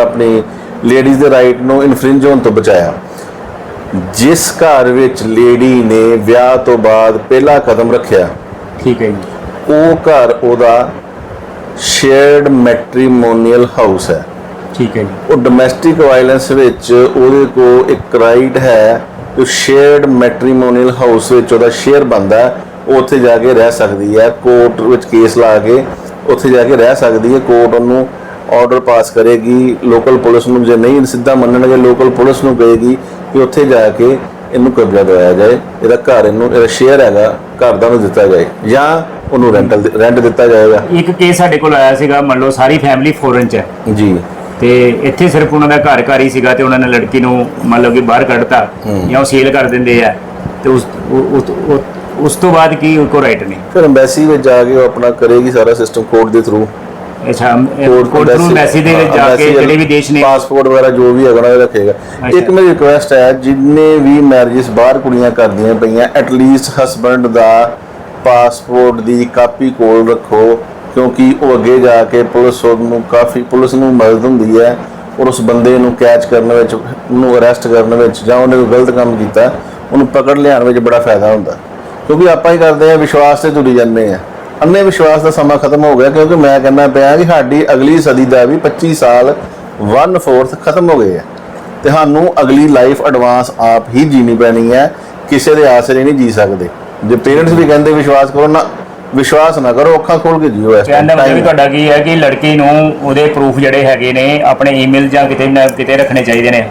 ਆਪਣੀ ਲੇਡੀਜ਼ ਦੇ ਰਾਈਟ ਨੂੰ ਇਨਫ੍ਰਿੰਜ ਹੋਣ ਤੋਂ ਬਚਾਇਆ। ਜਿਸ ਘਰ ਵਿੱਚ ਲੇਡੀ ਨੇ ਵਿਆਹ ਤੋਂ ਬਾਅਦ ਪਹਿਲਾ ਕਦਮ ਰੱਖਿਆ ਠੀਕ ਹੈ ਜੀ। ਉਹ ਘਰ ਉਹਦਾ ਸ਼ੇਅਰਡ ਮੈਟ੍ਰੀਮੋਨੀਅਲ ਹਾਊਸ ਹੈ। ਠੀਕ ਹੈ ਜੀ। ਉਹ ਡੋਮੈਸਟਿਕ ਵਾਇਲੈਂਸ ਵਿੱਚ ਉਹਦੇ ਕੋ ਇੱਕ ਰਾਈਟ ਹੈ ਕਿ ਸ਼ੇਅਰਡ ਮੈਟ੍ਰੀਮੋਨੀਅਲ ਹਾਊਸ ਵਿੱਚ ਉਹਦਾ ਸ਼ੇਅਰ ਬੰਦਾ ਉਹ ਉੱਥੇ ਜਾ ਕੇ ਰਹਿ ਸਕਦੀ ਹੈ। ਕੋਰਟ ਵਿੱਚ ਕੇਸ ਲਾ ਕੇ ਉੱਥੇ ਜਾ ਕੇ ਰਹਿ ਸਕਦੀ ਹੈ। ਕੋਰਟ ਉਹਨੂੰ ਆਰਡਰ ਪਾਸ ਕਰੇਗੀ। ਲੋਕਲ ਪੁਲਿਸ ਨੂੰ ਜੇ ਨਹੀਂ ਸਿੱਧਾ ਮੰਨਣਗੇ ਲੋਕਲ ਪੁਲਿਸ ਨੂੰ ਕਹੇਗੀ ਕਿ ਉੱਥੇ ਜਾ ਕੇ ਇਹਨੂੰ ਕਬਜ਼ਾ ਦਿਵਾਇਆ ਜਾਏ ਇਹਦਾ ਘਰ ਇਹਨੂੰ ਇਹਦਾ ਸ਼ੇਅਰ ਹੈਗਾ ਘਰ ਦਾ ਨੂੰ ਦਿੱਤਾ ਜਾਏ ਜਾਂ ਉਹਨੂੰ ਰੈਂਟਲ ਰੈਂਟ ਦਿੱਤਾ ਜਾਏਗਾ। ਇੱਕ ਕੇਸ ਸਾਡੇ ਕੋਲ ਆਇਆ ਸੀਗਾ ਮੰਨ ਲਓ ਸਾਰੀ ਫੈਮਿਲੀ ਫੋਰਨ ਚ। ਹੈ ਜੀ। ਤੇ ਇੱਥੇ ਸਿਰਫ ਉਹਨਾਂ ਦਾ ਘਰ ਘਰ ਹੀ ਸੀਗਾ ਤੇ ਉਹਨਾਂ ਨੇ ਲੜਕੀ ਨੂੰ ਮੰਨ ਲਓ ਕਿ ਬਾਹਰ ਕੱਢਤਾ ਜਾਂ ਉਹ ਸੇਲ ਕਰ ਦਿੰਦੇ ਆ। ਤੇ ਉਸ ਉਹ- ਉਹ- ਉਹ- ਉਸ ਤੋਂ ਬਾਅਦ ਕੀ ਕੋ ਰਾਈਟ ਨਹੀਂ। ਫਿਰ ਐਮਬੈਸੀ ਵਿੱਚ ਜਾ ਕੇ ਉਹ ਆਪਣਾ ਕਰੇਗੀ ਸਾਰਾ ਸਿਸਟਮ ਕੋਰਟ ਦੇ ਥਰੂ ਅੱਛਾ ਕੋਡ ਥਰੂ ਮੈਸੇਜ ਦੇ ਵਿੱਚ ਜਾ ਕੇ ਜਿਹੜੇ ਵੀ ਦੇਸ਼ ਨੇ ਪਾਸਪੋਰਟ ਵਗੈਰਾ ਜੋ ਵੀ ਹੈਗਾ ਨਾ ਇਹ ਰੱਖੇਗਾ। ਅੱਛਾ। ਇੱਕ ਮੇਰੀ ਰਿਕੁਐਸਟ ਹੈ ਜਿੰਨੇ ਵੀ ਮੈਰਿਜਸ ਬਾਹਰ ਕੁੜੀਆਂ ਕਰਦੀਆਂ ਪਈਆਂ ਐਟਲੀਸਟ ਹਸਬੰਡ ਦਾ ਪਾਸਪੋਰਟ ਦੀ ਕਾਪੀ ਕੋਲ ਰੱਖੋ ਕਿਉਂਕਿ ਉਹ ਅੱਗੇ ਜਾ ਕੇ ਪੁਲਿਸ ਨੂੰ ਕਾਫੀ ਪੁਲਿਸ ਨੂੰ ਮਦਦ ਹੁੰਦੀ ਹੈ ਔਰ ਉਸ ਬੰਦੇ ਨੂੰ ਕੈਚ ਕਰਨ ਵਿੱਚ ਉਹਨੂੰ ਅਰੈਸਟ ਕਰਨ ਵਿੱਚ ਜਾਂ ਉਹਨੇ ਕੋਈ ਗਲਤ ਕੰਮ ਕੀਤਾ ਉਹਨੂੰ ਪਕੜ ਲਿਆਉਣ ਵਿੱਚ ਬੜਾ ਫਾਇਦਾ ਹੁੰਦਾ। ਕਿਉਂਕਿ ਆਪਾਂ ਹੀ ਕਰਦੇ ਆ ਵਿਸ਼ਵਾਸ ਤੇ ਤੁਰੀ ਜਾਂਦੇ ਆ ਅੰਨੇ ਵਿਸ਼ਵਾਸ ਦਾ ਸਮਾਂ ਖਤਮ ਹੋ ਗਿਆ ਕਿਉਂਕਿ ਮੈਂ ਕਹਿੰਦਾ ਪਿਆ ਕਿ ਸਾਡੀ ਅਗਲੀ ਸਦੀ ਦਾ ਵੀ 25 ਸਾਲ 1/4 ਖਤਮ ਹੋ ਗਏ ਆ। ਤੇ ਸਾਨੂੰ ਅਗਲੀ ਲਾਈਫ ਐਡਵਾਂਸ ਆਪ ਹੀ ਜੀਣੀ ਪੈਣੀ ਹੈ। ਕਿਸੇ ਦੇ ਆਸਰੇ ਨਹੀਂ ਜੀ ਸਕਦੇ। ਜੇ ਪੇਰੈਂਟਸ ਵੀ ਕਹਿੰਦੇ ਵਿਸ਼ਵਾਸ ਕਰੋ ਨਾ ਵਿਸ਼ਵਾਸ ਨਾ ਕਰੋ ਅੱਖਾਂ ਖੋਲ ਕੇ ਜੀਓ ਇਸ ਕਹਿਣ ਦਾ ਵੀ। ਤੁਹਾਡਾ ਕੀ ਹੈ ਕਿ ਲੜਕੀ ਨੂੰ ਉਹਦੇ ਪ੍ਰੂਫ ਜਿਹੜੇ ਹੈਗੇ ਨੇ ਆਪਣੇ ਈਮੇਲ ਜਾਂ ਕਿਤੇ ਨਾ ਕਿਤੇ ਰੱਖਣੇ ਚਾਹੀਦੇ ਨੇ।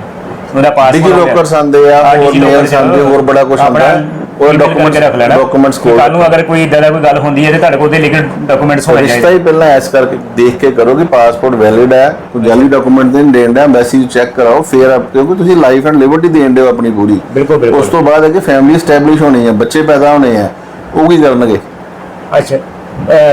ਉਹਦਾ ਪਾਸਪੋਰਟ ਡਿਜੀ ਲੋਕਰਸ ਆਂਦੇ ਆ ਹੋਰ ਮੇਲਸ ਆਂਦੇ ਹੋਰ ਬੜਾ ਕੁਝ ਆਂਦਾ ਉਹ ਡਾਕੂਮੈਂਟ ਰੱਖ ਲੈਣਾ। ਡਾਕੂਮੈਂਟਸ ਕੋਲ ਕੱਲ। ਨੂੰ ਅਗਰ ਕੋਈ ਇਦਾਂ ਦਾ ਕੋਈ ਗੱਲ ਹੁੰਦੀ ਹੈ ਤੇ ਤੁਹਾਡੇ ਕੋਲ ਉਹਦੇ ਲਿਖੇ ਡਾਕੂਮੈਂਟਸ ਹੋਣੇ ਰਿਸ਼ਤਾ ਚਾਹੀਦੇ ਹੀ ਪਹਿਲਾਂ ਐਸ ਕਰਕੇ ਦੇਖ ਕੇ ਕਰੋ ਕਿ ਪਾਸਪੋਰਟ ਵੈਲਿਡ ਹੈ ਕੋਈ ਜਾਲੀ ਡਾਕੂਮੈਂਟ ਨਹੀਂ ਦੇਣ ਦਾ ਮੈਸੇਜ ਚੈੱਕ ਕਰਾਓ ਫਿਰ ਆਪ ਕਿਉਂਕਿ ਤੁਸੀਂ ਲਾਈਫ ਐਂਡ ਲਿਬਰਟੀ ਦੇਣ ਦਿਓ ਆਪਣੀ ਪੂਰੀ। ਬਿਲਕੁਲ ਬਿਲਕੁਲ। ਉਸ ਤੋਂ ਬਾਅਦ ਹੈ ਕਿ ਫੈਮਿਲੀ ਸਟੈਬਲਿਸ਼ ਹੋਣੀ ਹੈ ਬੱਚੇ ਪੈਦਾ ਹੋਣੇ ਆ ਉਹ ਕੀ ਕਰਨਗੇ? ਅੱਛਾ।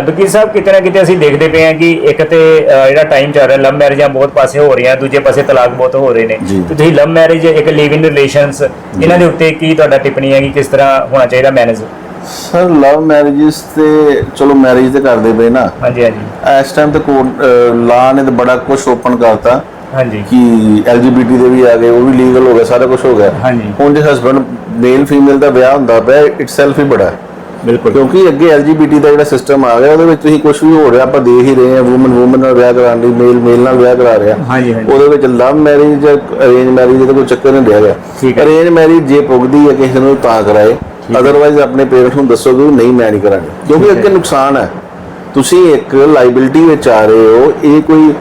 ਵਕੀਲ ਸਾਹਿਬ ਕਿਤੇ ਨਾ ਕਿਤੇ ਅਸੀਂ ਦੇਖਦੇ ਪਏ ਹਾਂ ਕਿ ਇੱਕ ਤੇ ਜਿਹੜਾ ਟਾਈਮ ਚੱਲ ਰਿਹਾ ਲਵ ਮੈਰਿਜਾਂ ਬਹੁਤ ਪਾਸੇ ਹੋ ਰਹੀਆਂ ਦੂਜੇ ਪਾਸੇ ਤਲਾਕ ਬਹੁਤ ਹੋ ਰਹੇ ਨੇ। ਤੇ ਤੁਸੀਂ ਲਵ ਮੈਰਿਜ ਇੱਕ ਲਿਵ ਇਨ ਰਿਲੇਸ਼ਨਸ ਇਹਨਾਂ ਦੇ ਉੱਤੇ ਕੀ ਤੁਹਾਡਾ ਟਿੱਪਣੀ ਹੈ ਕਿ ਕਿਸ ਤਰ੍ਹਾਂ ਹੋਣਾ ਚਾਹੀਦਾ ਮੈਨੇਜ ਸਰ ਲਵ ਮੈਰਿਜਸ ਤੇ ਚਲੋ ਮੈਰਿਜ ਤੇ ਕਰਦੇ ਪਏ ਨਾ। ਹਾਂਜੀ ਹਾਂਜੀ। ਇਸ ਟਾਈਮ ਤੇ ਕੋਰਟ ਲਾ ਨੇ ਤਾਂ ਬੜਾ ਕੁਝ ਓਪਨ ਕਰਤਾ। ਹਾਂਜੀ। ਕਿ ਐਲਜੀਬੀਟੀ ਦੇ ਵੀ ਆ ਗਏ ਉਹ ਵੀ ਲੀਗਲ ਹੋ ਗਿਆ ਸਾਰਾ ਕੁਝ ਹੋ ਗਿਆ। ਹਾਂਜੀ। ਹੁਣ ਜੇ ਹਸਬੰਡ ਮੇਲ ਫੀਮੇਲ ਦਾ ਵਿਆਹ ਹੁੰਦਾ ਪਿਆ ਇਟਸੈਲਫ ਹੀ ਬੜਾ ਹੈ। ਬਿਲਕੁਲ। ਕਿਉਂਕਿ ਅੱਗੇ ਐਲਜੀਬੀਟੀ ਦਾ ਜਿਹੜਾ ਸਿਸਟਮ ਆ ਗਿਆ ਉਹਦੇ ਵਿੱਚ ਤੁਸੀਂ ਕੁਝ ਵੀ ਹੋ ਰਿਹਾ ਆਪਾਂ ਦੇਖ ਹੀ ਰਹੇ ਹਾਂ ਔਮਨ ਔਮਨ ਨਾਲ ਵਿਆਹ ਕਰਾਉਣ ਦੀ ਮੇਲ ਮੇਲ ਨਾਲ ਵਿਆਹ ਕਰਾ ਰਿਹਾ। ਹਾਂਜੀ, ਹਾਂਜੀ। ਉਹਦੇ ਵਿੱਚ ਲਵ ਮੈਰਿਜ ਜਾਂ ਅਰੇਂਜ ਮੈਰਿਜ ਦਾ ਕੋਈ ਚੱਕਰ ਨਹੀਂ ਰਿਹਾ। ਗਿਆ। ਅਰੇਂਜ ਮੈਰਿਜ ਜੇ ਪੁੱਗਦੀ ਹੈ ਕਿਸੇ ਨੂੰ ਤਾਂ ਕਰਾਏ ਅਦਰਵਾਈਜ਼ ਆਪਣੇ ਪੇਰੈਂਟਸ ਨੂੰ ਦੱਸੋਗੇ ਵੀ ਨਹੀਂ ਮੈਂ ਨਹੀਂ ਕਰਾਂਗੀ। ਕਿਉਂਕਿ ਅੱਗੇ ਨੁਕਸਾਨ ਹੈ। ਤੁਸੀਂ ਇੱਕ ਲਾਇਬਿਲਿਟੀ ਵਿੱਚ ਆ ਰਹੇ ਹੋ ਇਹ ਕੋਈ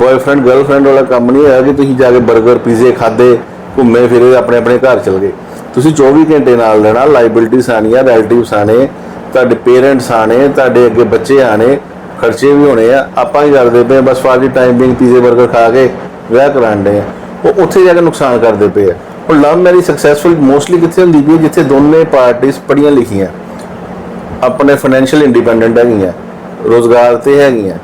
ਬॉयਫ੍ਰੈਂਡ ਗਰਲਫ੍ਰੈਂਡ ਵਾਲਾ ਕੰਮ ਨਹੀਂ ਹੈ ਕਿ ਤੁਸੀਂ ਜਾ ਕੇ 버ਗਰ ਪੀਜ਼ੇ ਖਾਦੇ ਘੁੰਮੇ ਫਿਰੇ ਆਪਣੇ ਆਪਣੇ ਘਰ ਚਲ ਗਏ। ਤੁਸੀਂ 24 ਘੰਟੇ ਨਾਲ ਲੈਣਾ ਲਾਇਬਿਲਿਟੀਸ ਆਣੀਆਂ ਰਿਲੇਟਿਵਸ ਆਣੇ ਤੁਹਾਡੇ ਪੇਰੈਂਟਸ ਆਣੇ ਤੁਹਾਡੇ ਅੱਗੇ ਬੱਚੇ ਆਣੇ ਖਰਚੇ ਵੀ ਹੋਣੇ ਆ ਆਪਾਂ ਹੀ ਕਰਦੇ ਪਏ ਬਸ ਫਾਰ ਟਾਈਮ ਬਿੰਗ ਪੀਜ਼ੇ 버ਗਰ ਖਾ ਕੇ ਵਿਆਹ ਕਰਾਉਂਦੇ ਆ। ਉਹ ਉੱਥੇ ਜਾ ਕੇ ਨੁਕਸਾਨ ਕਰਦੇ ਪਏ ਆ। ਉਹ ਲਵ ਮੈਰਿਜ ਸਕਸੈਸਫੁਲ ਮੋਸਟਲੀ ਕਿੱਥੇ ਹੁੰਦੀ ਹੈ? ਜਿੱਥੇ ਦੋਨੇ ਪਾਰਟੀਆਂ ਪੜ੍ਹੀਆਂ ਲਿਖੀਆਂ। ਆਪਣੇ ਫਾਈਨੈਂਸ਼ੀਅਲ ਇੰਡੀਪੈਂਡੈਂਟ ਹੈਗੀਆਂ ਰੋਜ਼ਗਾਰ ਤੇ ਹੈਗੀਆਂ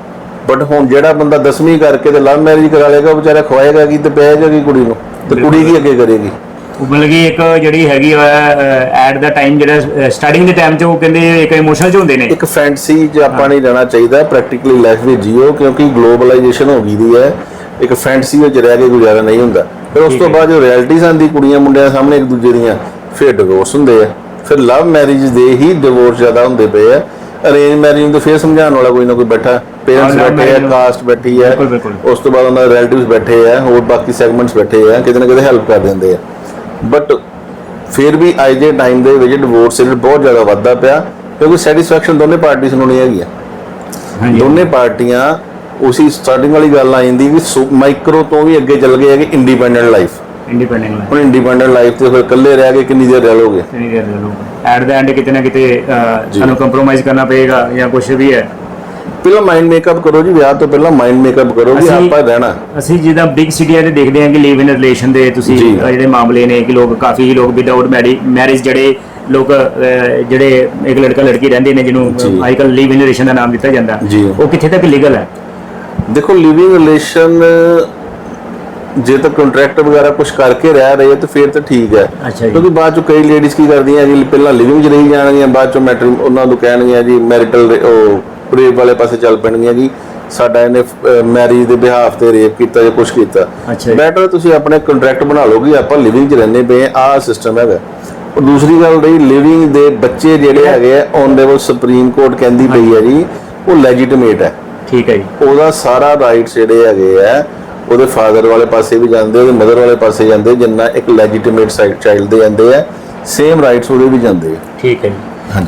ਬਟ ਹੁਣ ਜਿਹੜਾ ਬੰਦਾ 10ਵੀਂ ਕਰਕੇ ਤੇ ਲਵ ਮੈਰਿਜ ਕਰਾ ਲੇਗਾ ਉਹ ਵਿਚਾਰਾ ਖਵਾਏਗਾ ਕੀ ਤੇ ਪਏਗਾ ਕੀ ਕੁੜੀ ਨੂੰ? ਤੇ ਕੁੜੀ ਕੀ ਅੱਗੇ ਕਰੇਗੀ? ਉਹ ਬਲਕਿ ਕਿ ਇੱਕ ਜਿਹੜੀ ਹੈਗੀ ਐਟ ਦਾ ਟਾਈਮ ਜਿਹੜਾ ਸਟਾਰਟਿੰਗ ਦੇ ਟਾਈਮ 'ਚ ਉਹ ਕਹਿੰਦੇ ਇੱਕ ਇਮੋਸ਼ਨਲ 'ਚ ਹੁੰਦੇ ਨੇ। ਇੱਕ ਫੈਂਟਸੀ ਜ ਆਪਾਂ ਨਹੀਂ ਰਹਿਣਾ ਚਾਹੀਦਾ ਪ੍ਰੈਕਟੀਕਲੀ ਲਾਈਫ ਵਿੱਚ ਜੀਓ ਕਿਉਂਕਿ ਗਲੋਬਲਾਈਜੇਸ਼ਨ ਹੋ ਗਈ ਦੀ ਹੈ। ਇੱਕ ਫੈਂਟਸੀ ਵਿੱਚ ਰਹਿ ਕੇ ਗੁਜ਼ਾਰਾ ਨਹੀਂ ਹੁੰਦਾ। ਫਿਰ ਉਸ ਤੋਂ ਬਾਅਦ ਜੋ ਰਿਐਲਿਟੀਜ਼ ਆਂਦੀ ਕੁੜੀਆਂ ਮੁੰਡਿਆਂ ਸਾਹਮਣੇ ਇੱਕ ਦੂਜੇ ਦੀਆਂ ਫਿਰ ਡਿਵੋਰਸ ਹੁੰਦੇ ਆ। ਫਿਰ ਲਵ ਮੈਰਿਜ ਦੇ ਹੀ ਡਿਵੋਰਸ ਜ਼ਿਆਦਾ ਹੁੰਦੇ ਪਏ ਆ। ਅਰੇਂਜ ਮੈਰਿਜ ਨੂੰ ਫਿਰ ਸਮਝਾਉਣ ਵਾਲਾ ਕੋਈ ਨਾ ਕੋਈ ਬੈਠਾ ਪੇਰੈਂਟਸ ਬੈਠੇ ਆ ਕਾਸਟ ਬੈਠੀ ਹੈ। ਉਸ ਤੋਂ ਬਾਅਦ ਉਹਨਾਂ ਦੇ ਰਿਲੇਟਿਵਸ ਬੈਠੇ ਆ ਹੋਰ ਬਾਕੀ ਸੈਗਮੈਂਟਸ ਬੈਠੇ ਆ ਕਿਤੇ ਨਾ ਕਿਤੇ ਹੈਲਪ ਕਰ ਦਿੰਦੇ ਆ। ਬਟ ਫਿਰ ਵੀ ਅੱਜ ਦੇ ਟਾਈਮ ਦੇ ਵਿੱਚ ਡਿਵੋਰਸ ਰੇਟ ਬਹੁਤ ਜ਼ਿਆਦਾ ਵੱਧਦਾ ਪਿਆ ਕਿਉਂਕਿ ਸੈਟੀਸਫੈਕਸ਼ਨ ਦੋਨੇ ਪਾਰਟੀਆਂ ਨੂੰ ਨਹੀਂ ਹੈਗੀ ਆ। ਹਾਂਜੀ। ਦੋਨੇ ਪਾਰਟੀਆਂ ਉਸੀ ਸਟਾਰਟਿੰਗ ਵਾਲੀ ਗੱਲ ਆ ਜਾਂਦੀ ਕਿ ਮਾਈਕਰੋ ਤੋਂ ਵੀ ਅੱਗੇ ਚੱਲ ਗਏ ਹੈ ਕਿ ਇੰਡੀਪੈਂਡੈਂਟ ਲਾਈਫ ਇੰਡੀਪੈਂਡੈਂਟ ਹੁਣ ਇੰਡੀਪੈਂਡੈਂਟ ਲਾਈਫ ਤੇ ਫਿਰ ਇਕੱਲੇ ਰਹਿ ਕੇ ਕਿੰਨੀ ਦੇਰ ਰਹਿ ਲੋਗੇ? ਨਹੀਂ ਦੇ ਲੋਕ ਐਟ ਦਾ ਐਂਡ ਕਿਤੇ ਨਾ ਕਿਤੇ ਸਾਨੂੰ ਕੰਪਰੋਮਾਈਜ਼ ਕਰਨਾ ਪਏਗਾ ਜਾਂ ਕੁਝ ਵੀ ਹੈ। ਪਹਿਲਾਂ ਮਾਈਂਡ ਮੇਕਅਪ ਕਰੋ ਜੀ ਵਿਆਹ ਤੋਂ ਪਹਿਲਾਂ ਮਾਈਂਡ ਮੇਕਅਪ ਕਰੋ ਅਸੀਂ- ਆਪਾਂ ਰਹਿਣਾ ਅਸੀਂ ਜਿੱਦਾਂ ਬਿਗ ਸਿਟੀਆਂ 'ਤੇ ਦੇਖਦੇ ਹਾਂ ਕਿ ਲਿਵ ਇਨ ਰਿਲੇਸ਼ਨ ਦੇ ਤੁਸੀਂ ਜਿਹੜੇ ਮਾਮਲੇ ਨੇ ਕਿ ਲੋਕ ਕਾਫੀ ਲੋਕ ਵਿਦਆਊਟ ਮੈਰਿਜ ਜਿਹੜੇ ਲੋਕ ਜਿਹੜੇ ਇੱਕ ਲੜਕਾ ਲੜਕੀ ਰਹਿੰਦੇ ਨੇ ਜਿਹਨੂੰ ਜੀ। ਅੱਜ ਕੱਲ੍ਹ ਲਿਵ ਇਨ ਰਿਲੇਸ਼ਨ ਦਾ ਨਾਮ ਦਿੱਤਾ ਜਾਂਦਾ। ਉਹ ਕਿੱਥੇ ਤੱਕ ਲੀਗਲ ਹੈ ਦੇਖੋ ਲਿਵਿੰਗ ਰਿਲੇਸ਼ਨ ਜੇ ਤਾਂ ਕੰਟਰੈਕਟ ਵਗੈਰਾ ਕੁਝ ਕਰਕੇ ਰਹਿ ਰਹੇ ਤਾਂ ਫਿਰ ਤਾਂ ਠੀਕ ਹੈ। ਕਿਉਂਕਿ ਬਾਅਦ ਚ ਕਈ ਲੇਡੀਜ਼ ਕੀ ਕਰਦੀਆਂ ਜੀ ਪਹਿਲਾਂ ਲਿਵਿੰਗ 'ਚ ਰਹੀ ਜਾਣਗੀਆਂ ਬਾਅਦ ਚ ਮੈਟਰ ਉਹਨਾਂ ਨੂੰ ਕਹਿਣਗੀਆਂ ਜੀ ਮੈਰਿਟਲ ਉਹ ਰੇਪ ਵਾਲੇ ਪਾਸੇ ਚੱਲ ਪੈਣਗੀਆਂ ਜੀ। ਸਾਡਾ ਇਹਨੇ ਮੈਰਿਜ ਦੇ ਬਿਹਾਫ ਤੇ ਰੇਪ ਕੀਤਾ ਜਾਂ ਕੁਝ ਕੀਤਾ। ਬੈਟਰ ਤੁਸੀਂ ਆਪਣੇ ਕੰਟਰੈਕਟ ਬਣਾ ਲਓ ਕਿ ਆਪਾਂ ਲਿਵਿੰਗ 'ਚ ਰਹਿੰਦੇ ਪਏ ਆ ਸਿਸਟਮ ਹੈਗਾ। ਉਹ ਦੂਸਰੀ ਗੱਲ ਰਹੀ ਲਿਵਿੰਗ ਦੇ ਬੱਚੇ ਜਿਹੜੇ ਹੈਗੇ ਆ ਔਨ ਸੁਪਰੀਮ ਕੋਰਟ ਕਹਿੰਦੀ ਪਈ ਹੈ ਜੀ ਉਹ ਲੈਜੀਟਿਮੇਟ ਹੈ। ਠੀਕ ਹੈ ਜੀ। ਉਹਦਾ ਸਾਰਾ ਰਾਈਟਸ ਜਿਹੜੇ ਹੈਗੇ ਆ ਉਹਦੇ ਫਾਦਰ ਵਾਲੇ ਪਾਸੇ ਵੀ ਜਾਂਦੇ ਉਹਦੇ ਮਦਰ ਵਾਲੇ ਪਾਸੇ ਜਾਂਦੇ ਜਿੰਨਾ ਇੱਕ ਲੈਜੀਟਿਮੇਟ ਸਾਈਡ ਚਾਈਲਡ ਦੇ ਜਾਂਦੇ ਆ ਸੇਮ ਰਾਈਟਸ ਉਹਦੇ ਵੀ ਜਾਂਦੇ ਆ। ਠੀਕ ਹੈ ਜੀ।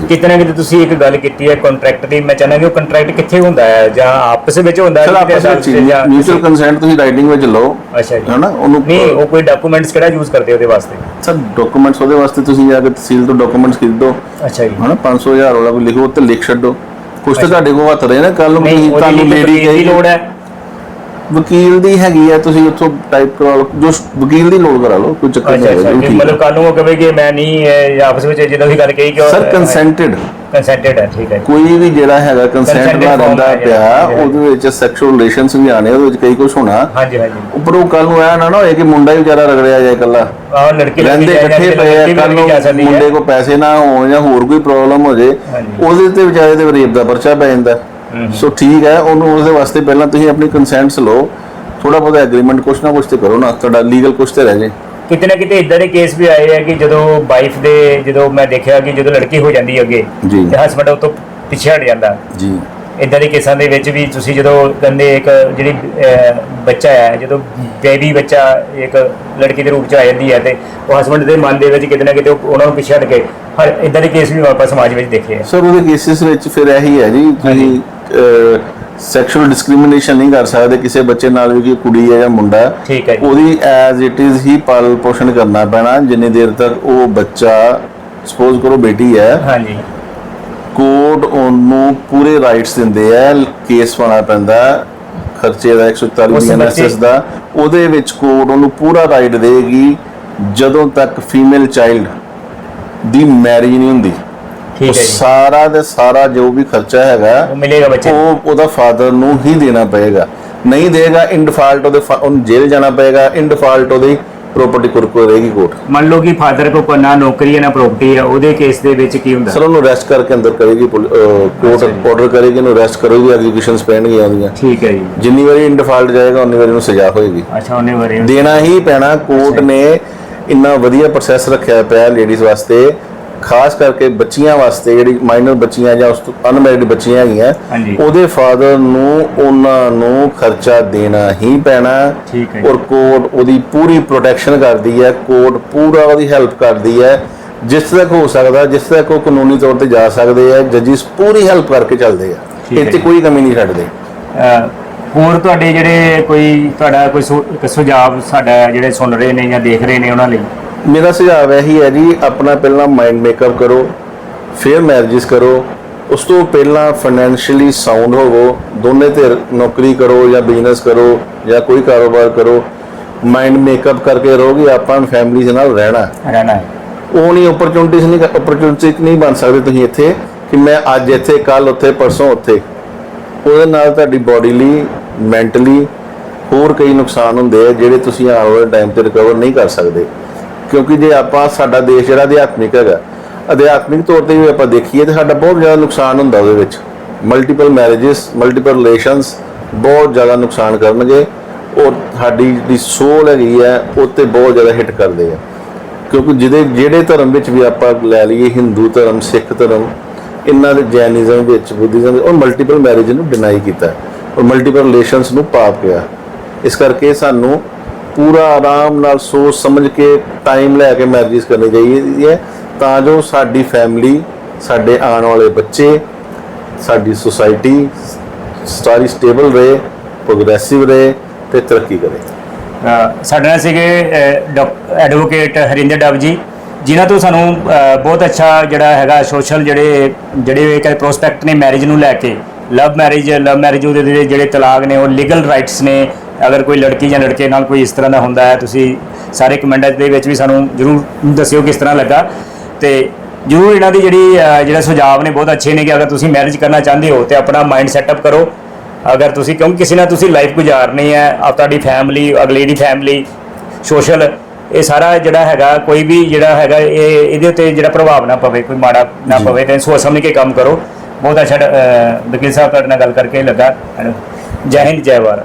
ਕਿਤੇ ਨਾ ਕਿਤੇ ਤੁਸੀਂ ਇੱਕ ਗੱਲ ਕੀਤੀ ਹੈ ਕੰਟਰੈਕਟ ਦੀ। ਮੈਂ ਚਾਹੁੰਦਾ ਕਿ ਉਹ ਕੰਟਰੈਕਟ ਕਿੱਥੇ ਹੁੰਦਾ ਹੈ? ਜਾਂ ਆਪਸ ਵਿੱਚ ਹੁੰਦਾ ਹੈ ਆਪਸ ਵਿੱਚ ਜਾਂ ਮਿਊਚੁਅਲ ਕੰਸੈਂਟ ਤੁਸੀਂ ਰਾਈਟਿੰਗ ਵਿੱਚ ਲਓ। ਅੱਛਾ ਜੀ। ਹਨਾ? ਉਹਨੂੰ ਨਹੀਂ ਉਹ ਕੋਈ ਡਾਕੂਮੈਂਟਸ ਕਿਹੜਾ ਯੂਜ਼ ਕਰਦੇ ਉਹਦੇ ਵਾਸਤੇ? ਸਰ ਡਾਕੂਮੈਂਟਸ ਉਹਦੇ ਵਾਸਤੇ ਤੁਸੀਂ ਜਾ ਕੇ ਤਹਿਸੀਲ ਤੋਂ ਡਾਕੂਮੈਂਟਸ ਖਰੀਦੋ। ਅੱਛਾ ਜੀ। ਹਨਾ? 500 ਹਜ਼ਾਰ ਵਾਲਾ ਕੋਈ ਲਿਖੋ ਤੇ ਲਿਖ ਛੱਡੋ। ਕੁਛ ਤਾਂ ਤੁਹਾਡੇ ਕੋਲ ਹੱਥ ਰਹੇ ਨਾ ਕੱਲ ਨੂੰ ਤੁਹਾਨੂੰ ਲੇਡੀ ਲੇਡੀ ਦੀ ਲੋੜ ਹੈ। ਵਕੀਲ ਦੀ ਹੈਗੀ ਆ ਤੁਸੀਂ ਉੱਥੋਂ ਟਾਈਪ ਕਰਾ ਲਓ ਜੋ ਵਕੀਲ ਦੀ ਲੋਡ ਕਰਾ ਲਓ ਕੋਈ ਚੱਕਰ ਅੱਛਾ ਨਹੀਂ ਅੱਛਾ ਮਤਲਬ ਕੱਲ ਨੂੰ ਉਹ ਕਹੇ ਕਿ ਮੈਂ ਨਹੀਂ ਇਹ ਆਪਸ ਵਿੱਚ ਜਦੋਂ ਵੀ ਗੱਲ ਕਹੀ ਕਿ ਸਰ ਕੰਸੈਂਟਡ ਕੰਸੈਂਟਡ ਹੈ ਠੀਕ ਹੈ। ਕੋਈ ਵੀ ਜਿਹੜਾ ਹੈਗਾ ਕੰਸੈਂਟ ਨਾਲ ਰਹਿੰਦਾ ਪਿਆ। ਉਹਦੇ ਵਿੱਚ ਸੈਕਸ਼ੂਅਲ ਰਿਲੇਸ਼ਨਸ ਵੀ ਆਣੇ ਉਹਦੇ ਵਿੱਚ ਕਈ ਕੁਝ ਹੋਣਾ। ਹਾਂਜੀ ਹਾਂਜੀ। ਉੱਪਰੋਂ ਕੱਲ ਨੂੰ ਇਹ ਨਾ ਨਾ ਹੋਏ ਕਿ ਮੁੰਡਾ ਹੀ ਵਿਚਾਰਾ ਰਗੜਿਆ ਜਾਏ ਇਕੱਲਾ। ਆਹ ਲੜਕੀ ਰਹਿੰਦੇ ਇਕੱਠੇ ਪਏ ਆ ਕੱਲ ਨੂੰ ਮੁੰਡੇ ਕੋ ਪੈਸੇ ਨਾ ਹੋਣ ਜਾਂ ਹੋਰ ਕੋਈ ਪ੍ਰੋਬਲਮ ਹੋ ਜੇ। ਉਹਦੇ ਤੇ ਵਿਚਾਰੇ ਤੇ ਰੇਪ ਦਾ ਪਰਚਾ ਪੈ ਜਾਂਦਾ। ਸੋ ਠੀਕ ਹੈ ਉਹਨੂੰ ਉਹਦੇ ਵਾਸਤੇ ਪਹਿਲਾਂ ਤੁਸੀਂ ਆਪਣੀ ਕੰਸੈਂਟਸ ਲਓ। ਥੋੜਾ ਬਹੁਤਾ ਐਗਰੀਮੈਂਟ ਕੁਛ ਨਾ ਕੁਛ ਤੇ ਕਰੋ ਨਾ ਤੁਹਾਡਾ ਲੀਗਲ ਕੁਛ ਤੇ ਰਹਿ ਜੇ। ਕਿਤੇ ਨਾ ਕਿਤੇ ਇਦਾਂ ਦੇ ਕੇਸ ਵੀ ਆਏ ਆ ਕਿ ਜਦੋਂ ਵਾਈਫ ਦੇ ਜਦੋਂ ਮੈਂ ਦੇਖਿਆ ਕਿ ਜਦੋਂ ਲੜਕੀ ਹੋ ਜਾਂਦੀ ਅੱਗੇ। ਤੇ ਹਸਬੰਡ ਉਹ ਤੋਂ ਪਿੱਛੇ ਹਟ ਜਾਂਦਾ। ਜੀ। ਇਦਾਂ ਦੇ ਕੇਸਾਂ ਦੇ ਵਿੱਚ ਵੀ ਤੁਸੀਂ ਜਦੋਂ ਕਹਿੰਦੇ ਇੱਕ ਜਿਹੜੀ ਬੱਚਾ ਹੈ ਜਦੋਂ ਬੇਬੀ ਬੱਚਾ ਇੱਕ ਲੜਕੀ ਦੇ ਰੂਪ ਚ ਆ ਜਾਂਦੀ ਹੈ ਤੇ ਉਹ ਹਸਬੰਡ ਦੇ ਮਨ ਦੇ ਵਿੱਚ ਕਿਤੇ ਨਾ ਕਿਤੇ ਉਹ- ਉਹਨਾਂ ਨੂੰ ਪਿੱਛੇ ਹਟ ਕੇ ਹਰ ਇਦਾਂ ਦੇ ਕੇਸ ਵੀ ਆਪਾਂ ਸਮਾਜ ਵਿੱਚ ਦੇਖੇ ਆ। ਸਰ ਉਹਦੇ ਕੇਸਿਸ ਵਿੱਚ ਫਿਰ ਇਹੀ ਹੈ ਜੀ ਤੁਸੀਂ ਸੈਕਸ਼ੂਅਲ ਡਿਸਕ੍ਰਿਮੀਨੇਸ਼ਨ ਨਹੀਂ ਕਰ ਸਕਦੇ ਕਿਸੇ ਬੱਚੇ ਨਾਲ ਵੀ ਕਿ ਕੁੜੀ ਹੈ ਜਾਂ ਮੁੰਡਾ। ਠੀਕ ਹੈ। ਉਹਦੀ ਐਜ਼ ਇਟ ਇਜ਼ ਹੀ ਪਾਲਣ ਪੋਸ਼ਣ ਕਰਨਾ ਪੈਣਾ ਜਿੰਨੀ ਦੇਰ ਤੱਕ ਉਹ ਬੱਚਾ ਸਪੋਜ਼ ਕਰੋ ਬੇਟੀ ਹੈ ਹਾਂਜੀ ਕੋਰਟ ਉਹਨੂੰ ਪੂਰੇ ਰਾਈਟਸ ਦਿੰਦੇ ਆ ਕੇਸ ਪਾਉਣਾ ਪੈਂਦਾ ਖਰਚੇ ਦਾ 140 ਉਸ ਬੀਐਨਐਸਐਸ ਬੱਚੇ- ਦਾ ਉਹਦੇ ਵਿੱਚ ਕੋਰਟ ਉਹਨੂੰ ਪੂਰਾ ਰਾਈਟ ਦੇਗੀ ਜਦੋਂ ਤੱਕ ਫੀਮੇਲ ਚਾਈਲਡ ਦੀ ਮੈਰਿਜ ਨਹੀਂ ਹੁੰਦੀ ਠੀਕ ਉਹ ਹੈ ਜੀ। ਸਾਰਾ ਦੇ ਸਾਰਾ ਜੋ ਵੀ ਖਰਚਾ ਹੈਗਾ ਉਹ ਮਿਲੇਗਾ ਬੱਚੇ ਨੂੰ। ਉਹ ਉਹਦਾ ਫਾਦਰ ਨੂੰ ਹੀ ਦੇਣਾ ਪਏਗਾ। ਨਹੀਂ ਦੇਗਾ ਇਨ ਡਿਫਾਲਟ ਉਹਦੇ ਫਾ- ਉਹਨੂੰ ਜੇਲ੍ਹ ਜਾਣਾ ਪਏਗਾ ਇਨ ਡਿਫਾਲਟ ਉਹਦੀ ਪ੍ਰਾਪਰਟੀ ਕੁਰਕੋ ਰਹੇਗੀ ਕੋਰਟ। ਮੰਨ ਲਓ ਕਿ ਫਾਦਰ ਕੋ ਕੋਈ ਨਾ ਨੌਕਰੀ ਹੈ ਨਾ ਪ੍ਰਾਪਰਟੀ ਹੈ ਉਹਦੇ ਕੇਸ ਦੇ ਵਿੱਚ ਕੀ ਹੁੰਦਾ? ਸਰ ਉਹਨੂੰ ਅਰੈਸਟ ਕਰਕੇ ਅੰਦਰ ਕਰੇਗੀ ਕੋਰਟ ਆਰਡਰ ਕਰੇਗੀ ਉਹਨੂੰ ਅਰੈਸਟ ਕਰੇਗੀ ਐਗਜ਼ੀਕਿਊਸ਼ਨਸ ਪੈਣਗੀਆਂ ਉਹਦੀਆਂ। ਠੀਕ ਹੈ ਜੀ। ਜਿੰਨੀ ਵਾਰੀ ਇਨ ਡਿਫਾਲਟ ਜਾਏਗਾ ਉਨੀ ਵਾਰੀ ਉਹਨੂੰ ਸਜ਼ਾ ਹੋਏਗੀ। ਅੱਛਾ ਉਹਨੇ ਬਾਰੇ ਦੇਣਾ ਹੀ ਪੈਣਾ ਕੋਰਟ ਨੇ ਇੰਨਾ ਵਧੀਆ ਪ੍ਰੋਸੈਸ ਰੱਖਿਆ ਪਿਆ ਲੇਡੀਜ਼ ਵਾਸਤੇ। ਖਾਸ ਕਰਕੇ ਬੱਚੀਆਂ ਵਾਸਤੇ ਜਿਹੜੀ ਮਾਈਨਰ ਬੱਚੀਆਂ ਜਾਂ ਉਸ ਤੋਂ ਅਨਮੈਰਿਡ ਬੱਚੀਆਂ ਹੈਗੀਆਂ। ਉਹਦੇ ਫਾਦਰ ਨੂੰ ਉਹਨਾਂ ਨੂੰ ਖਰਚਾ ਦੇਣਾ ਹੀ ਪੈਣਾ ਠੀਕ ਹੈ ਜੀ। ਔਰ ਕੋਰਟ ਉਹਦੀ ਪੂਰੀ ਪ੍ਰੋਟੈਕਸ਼ਨ ਕਰਦੀ ਹੈ ਕੋਰਟ ਪੂਰਾ ਉਹਦੀ ਹੈਲਪ ਕਰਦੀ ਹੈ ਜਿਸ ਤੱਕ ਹੋ ਸਕਦਾ ਜਿਸ ਤੱਕ ਉਹ ਕਾਨੂੰਨੀ ਤੌਰ ਤੇ ਜਾ ਸਕਦੇ ਆ ਜੱਜਿਸ ਪੂਰੀ ਹੈਲਪ ਕਰਕੇ ਚੱਲਦੇ ਆ ਇੱਥੇ। ਕੋਈ ਕਮੀ ਨਹੀਂ ਛੱਡਦੇ ਹੋਰ ਤੁਹਾਡੇ ਜਿਹੜੇ ਕੋਈ ਤੁਹਾਡਾ ਕੋਈ ਸੁਝਾਅ ਸਾਡਾ ਜਿਹੜੇ ਸੁਣ ਰਹੇ ਨੇ ਜਾਂ ਦੇਖ ਰਹੇ ਨੇ ਉਹਨਾਂ ਲਈ ਮੇਰਾ ਸੁਝਾਅ ਇਹੀ ਹੈ ਜੀ ਆਪਣਾ ਪਹਿਲਾਂ ਮਾਈਂਡ ਮੇਕਅਪ ਕਰੋ ਫਿਰ ਮੈਰਿਜਸ ਕਰੋ ਉਸ ਤੋਂ ਪਹਿਲਾਂ ਫਾਈਨੈਂਸ਼ੀਅਲੀ ਸਾਊਂਡ ਹੋਵੋ ਦੋਨੇ ਧਿਰ ਨੌਕਰੀ ਕਰੋ ਜਾਂ ਬਿਜ਼ਨਸ ਕਰੋ ਜਾਂ ਕੋਈ ਕਾਰੋਬਾਰ ਕਰੋ ਮਾਈਂਡ ਮੇਕਅਪ ਕਰਕੇ ਰਹੋਗੇ ਆਪਾਂ ਫੈਮਿਲੀ ਦੇ ਨਾਲ ਰਹਿਣਾ। ਰਹਿਣਾ। ਉਹ ਨਹੀਂ ਓਪਰਚੁਨਿਟੀਜ਼ ਨਹੀਂ ਓਪਰਚੁਨਿਟੀ ਨਹੀਂ ਬਣ ਸਕਦੇ ਤੁਸੀਂ ਇੱਥੇ ਕਿ ਮੈਂ ਅੱਜ ਇੱਥੇ ਕੱਲ ਉੱਥੇ ਪਰਸੋਂ ਉੱਥੇ। ਉਹਦੇ ਨਾਲ ਤੁਹਾਡੀ ਬੋਡੀ ਲਈ ਮੈਂਟਲੀ ਹੋਰ ਕਈ ਨੁਕਸਾਨ ਹੁੰਦੇ ਆ ਜਿਹੜੇ ਤੁਸੀਂ ਆਉਣ ਵਾਲੇ ਟਾਈਮ ਤੇ ਰਿਕਵਰ ਨਹੀਂ ਕਰ ਸਕਦੇ। ਕਿਉਂਕਿ ਜੇ ਆਪਾਂ ਸਾਡਾ ਦੇਸ਼ ਜਿਹੜਾ ਅਧਿਆਤਮਿਕ ਹੈਗਾ, ਅਧਿਆਤਮਿਕ ਤੌਰ ਤੇ ਵੀ ਆਪਾਂ ਦੇਖੀਏ ਤਾਂ ਸਾਡਾ ਬਹੁਤ ਜ਼ਿਆਦਾ ਨੁਕਸਾਨ ਹੁੰਦਾ ਉਹਦੇ ਵਿੱਚ। ਮਲਟੀਪਲ ਮੈਰਿਜਸ ਮਲਟੀਪਲ ਰਿਲੇਸ਼ਨਸ ਬਹੁਤ ਜ਼ਿਆਦਾ ਨੁਕਸਾਨ ਕਰਨਗੇ ਔਰ ਸਾਡੀ ਜਿਹੜੀ ਸੋਲ ਹੈਗੀ ਹੈ, ਉਹ ਤੇ ਬਹੁਤ ਜ਼ਿਆਦਾ ਹਿੱਟ ਕਰਦੇ ਆ। ਕਿਉਂਕਿ ਜਿਹਦੇ, ਜਿਹੜੇ ਧਰਮ ਵਿੱਚ ਵੀ ਆਪਾਂ ਲੈ ਲਈਏ ਹਿੰਦੂ ਧਰਮ ਸਿੱਖ ਧਰਮ, ਇਹਨਾਂ ਦੇ ਜੈਨਿਜ਼ਮ ਵਿੱਚ ਬੁੱਧੀਜ਼ਮ ਉਹ ਮਲਟੀਪਲ ਮੈਰਿਜ ਨੂੰ ਡਿਨਾਈ ਕੀਤਾ। ਔਰ ਮਲਟੀਪਲ ਰਿਲੇਸ਼ਨਸ ਨੂੰ ਪਾਪ ਕਿਹਾ। ਇਸ ਕਰਕੇ ਸਾਨੂੰ ਪੂਰਾ ਆਰਾਮ ਨਾਲ ਸੋਚ ਸਮਝ ਕੇ ਟਾਈਮ ਲੈ ਕੇ ਮੈਰਿਜ ਕਰਨੀ ਚਾਹੀਦੀ ਹੈ। ਤਾਂ ਜੋ ਸਾਡੀ ਫੈਮਿਲੀ ਸਾਡੇ ਆਉਣ ਵਾਲੇ ਬੱਚੇ, ਸਾਡੀ ਸੁਸਾਇਟੀ ਸਾਰੀ ਸਟੇਬਲ ਰਹੇ ਪ੍ਰੋਗਰੈਸਿਵ ਰਹੇ ਤੇ ਤਰੱਕੀ ਕਰੇ। ਸਾਡੇ ਨਾਲ ਸੀਗੇ ਐਡਵੋਕੇਟ ਹਰਿੰਦਰ ਡੱਬ ਜੀ, ਜਿਨ੍ਹਾਂ ਤੋਂ ਸਾਨੂੰ ਬਹੁਤ ਅੱਛਾ ਜਿਹੜਾ ਹੈਗਾ ਸੋਸ਼ਲ ਜਿਹੜੇ ਜਿਹੜੇ ਇੱਕ ਪ੍ਰੋਸਪੈਕਟ ਨੇ ਮੈਰਿਜ ਨੂੰ ਲੈ ਕੇ। ਲਵ ਮੈਰਿਜ ਲਵ ਮੈਰਿਜ ਉਹਦੇ ਜਿਹੜੇ ਤਲਾਕ ਨੇ, ਉਹ ਲੀਗਲ ਰਾਈਟਸ ਨੇ ਅਗਰ ਕੋਈ ਲੜਕੀ ਜਾਂ ਲੜਕੇ ਨਾਲ ਕੋਈ ਇਸ ਤਰ੍ਹਾਂ ਦਾ ਹੁੰਦਾ ਹੈ ਤੁਸੀਂ ਸਾਰੇ ਕਮੈਂਟਾਂ ਦੇ ਵਿੱਚ ਵੀ ਸਾਨੂੰ ਜਰੂਰ ਦੱਸਿਓ ਕਿਸ ਤਰ੍ਹਾਂ ਲੱਗਾ। ਤੇ ਜਰੂਰ ਇਹਨਾਂ ਦੀ ਜਿਹੜੀ ਜਿਹੜਾ ਸੁਝਾਅ ਨੇ ਬਹੁਤ ਅੱਛੇ ਨੇ ਕਿ ਅਗਰ ਤੁਸੀਂ ਮੈਰਿਜ ਕਰਨਾ ਚਾਹੁੰਦੇ ਹੋ ਤੇ ਆਪਣਾ ਮਾਈਂਡ ਸੈਟਅਪ ਕਰੋ। ਅਗਰ ਤੁਸੀਂ ਕਿਉਂਕਿ ਕਿਸੇ ਨਾਲ ਤੁਸੀਂ ਲਾਈਫ ਗੁਜ਼ਾਰਨੀ ਹੈ ਆਪ ਤੁਹਾਡੀ ਫੈਮਿਲੀ ਅਗਲੇ ਦੀ ਫੈਮਿਲੀ ਸੋਸ਼ਲ ਇਹ ਸਾਰਾ ਜਿਹੜਾ ਹੈਗਾ ਕੋਈ ਵੀ ਜਿਹੜਾ ਹੈਗਾ ਇਹ ਇਹਦੇ ਉੱਤੇ ਜਿਹੜਾ ਪ੍ਰਭਾਵ ਨਾ ਪਵੇ ਕੋਈ ਮਾੜਾ ਨਾ ਪਵੇ ਤੇ ਸੋਚ ਸਮਝ ਕੇ ਕੰਮ ਕਰੋ। ਬਹੁਤ ਅੱਛਾ ਵਕੀਲ ਸਾਹਿਬ ਤੁਹਾਡੇ ਨਾਲ ਗੱਲ ਕਰਕੇ ਲੱਗਾ। ਜੈ ਹਿੰਦ ਜੈ ਭਾਰਤ।